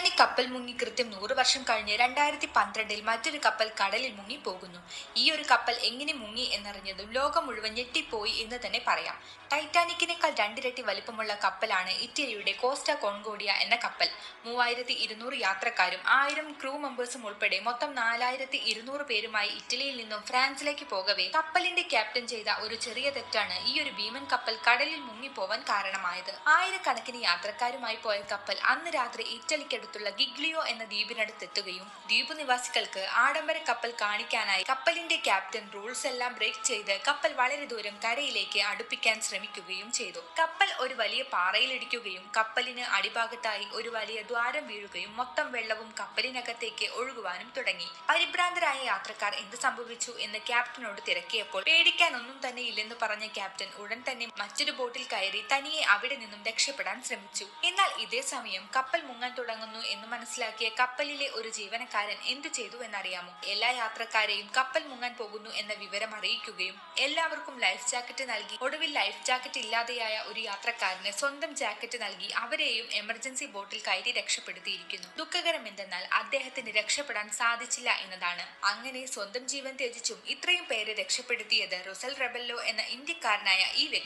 Titanic കപ്പൽ മുങ്ങി കൃത്യം നൂറ് വർഷം കഴിഞ്ഞ് രണ്ടായിരത്തി പന്ത്രണ്ടിൽ മറ്റൊരു കപ്പൽ കടലിൽ മുങ്ങി പോകുന്നു. ഈ ഒരു കപ്പൽ എങ്ങനെ മുങ്ങി എന്നറിഞ്ഞതും ലോകം മുഴുവൻ ഞെട്ടിപ്പോയി എന്ന് തന്നെ പറയാം. ടൈറ്റാനിക്കിനേക്കാൾ രണ്ടിരട്ടി വലിപ്പമുള്ള കപ്പലാണ് ഇറ്റലിയുടെ കോസ്റ്റ കോൺകോഡിയ എന്ന കപ്പൽ. മൂവായിരത്തി ഇരുന്നൂറ് യാത്രക്കാരും ആയിരം ക്രൂ മെമ്പേഴ്സും ഉൾപ്പെടെ മൊത്തം നാലായിരത്തി ഇരുന്നൂറ് പേരുമായി ഇറ്റലിയിൽ നിന്നും ഫ്രാൻസിലേക്ക് പോകവേ കപ്പലിന്റെ ക്യാപ്റ്റൻ ചെയ്ത ഒരു ചെറിയ തെറ്റാണ് ഈ ഒരു ഭീമൻ കപ്പൽ കടലിൽ മുങ്ങിപ്പോവാൻ കാരണമായത്. ആയിരക്കണക്കിന് യാത്രക്കാരുമായി പോയ കപ്പൽ അന്ന് രാത്രി ഇറ്റലിക്കടുത്തുള്ള ഗിഗ്ലിയോ എന്ന ദ്വീപിനടുത്തെത്തുകയും ദ്വീപ് നിവാസികൾക്ക് ആഡംബര കപ്പൽ കാണിക്കാനായി കപ്പലിന്റെ ക്യാപ്റ്റൻ റൂൾസ് എല്ലാം ബ്രേക്ക് ചെയ്ത് കപ്പൽ വളരെ ദൂരം കരയിലേക്ക് അടുപ്പിക്കാൻ ശ്രമിക്കുകയും ചെയ്തു. കപ്പൽ ഒരു വലിയ പാറയിലിടിക്കുകയും കപ്പലിന് അടിഭാഗത്തായി ഒരു വലിയ ദ്വാരം വീഴുകയും മൊത്തം വെള്ളവും കപ്പലിനകത്തേക്ക് ഒഴുകുവാനും തുടങ്ങി. പരിഭ്രാന്തരായ യാത്രക്കാർ എന്ത് സംഭവിച്ചു എന്ന് ക്യാപ്റ്റനോട് തിരക്കിയപ്പോൾ പേടിക്കാൻ ഒന്നും തന്നെ ഇല്ലെന്ന് പറഞ്ഞ ക്യാപ്റ്റൻ ഉടൻ തന്നെ മറ്റൊരു ബോട്ടിൽ കയറി തനിയെ അവിടെ നിന്നും രക്ഷപ്പെടാൻ ശ്രമിച്ചു. എന്നാൽ ഇതേ സമയം കപ്പൽ മുങ്ങാൻ തുടങ്ങുന്നു എന്ന് മനസ്സിലാക്കിയ കപ്പലിലെ ഒരു ജീവനക്കാരൻ എന്ത് ചെയ്തു എന്നറിയാമോ? എല്ലാ യാത്രക്കാരെയും കപ്പൽ മുങ്ങാൻ പോകുന്നു എന്ന വിവരം അറിയിക്കുകയും എല്ലാവർക്കും ലൈഫ് ജാക്കറ്റ് നൽകി. ഒടുവിൽ ലൈഫ് ജാക്കറ്റ് ഇല്ലാതെയായ ഒരു യാത്രക്കാരന് സ്വന്തം ജാക്കറ്റ് നൽകി. അവരെയും എമർജൻസി ബോട്ടിൽ കയറ്റി രക്ഷപ്പെടുത്തിയിരിക്കുന്നു. ദുഃഖകരം എന്തെന്നാൽ അദ്ദേഹത്തിന് രക്ഷപ്പെടാൻ സാധിച്ചില്ല എന്നതാണ്. അങ്ങനെ സ്വന്തം ജീവൻ ത്യജിച്ചും ഇത്രയും പേരെ രക്ഷപ്പെടുത്തിയത് റൊസൽ റബല്ലോ എന്ന ഇന്ത്യക്കാരനായ ഈ വ്യക്തി.